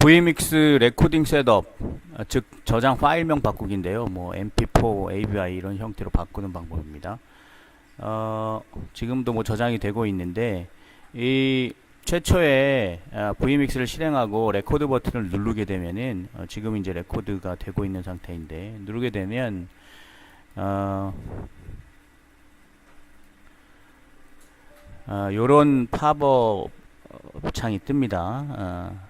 VMix 레코딩 셋업, 아, 즉 저장 파일명 바꾸기인데요. 뭐 MP4, AVI 이런 형태로 바꾸는 방법입니다. 어, 지금도 뭐 저장이 되고 있는데 이 최초에 아, VMix를 실행하고 레코드 버튼을 누르게 되면은 어, 지금 이제 레코드가 되고 있는 상태인데 누르게 되면 어, 어, 요런 팝업 어, 창이 뜹니다. 어, 어,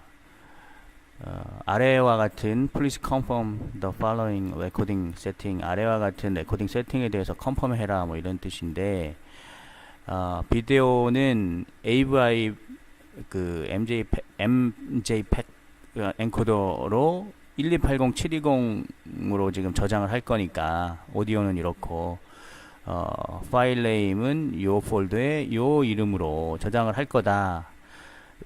아래와 같은 please confirm the following recording setting 아래와 같은 레코딩 세팅에 대해서 컨펌 해라 뭐 이런 뜻인데 어, 비디오는 AVI 그 MJ MJPEG 어, 엔코더로 1280720으로 지금 저장을 할 거니까 오디오는 이렇고 어, 파일 네임은 요 폴더에 요 이름으로 저장을 할 거다.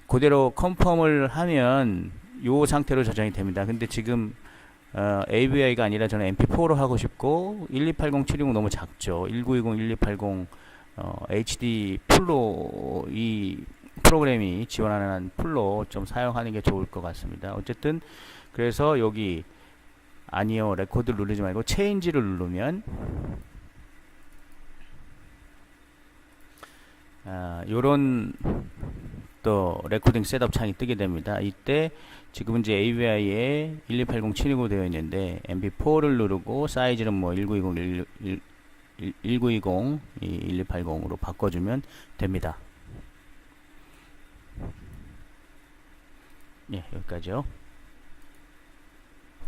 그대로 컨펌을 하면 요 상태로 저장이 됩니다. 근데 지금 어, AVI가 아니라 저는 MP4로 하고 싶고 1280720 너무 작죠. 1920, 1280 어, HD 풀로 이 프로그램이 지원하는 풀로 좀 사용하는 게 좋을 것 같습니다. 어쨌든 그래서 여기 아니요 레코드를 누르지 말고 체인지를 누르면 아, 요런 또 레코딩 셋업 창이 뜨게 됩니다. 이때 지금 이제 AVI에 1280720 되어 있는데 MP4를 누르고 사이즈는 뭐 1920, 1920, 1280으로 바꿔주면 됩니다. 예, 여기까지요.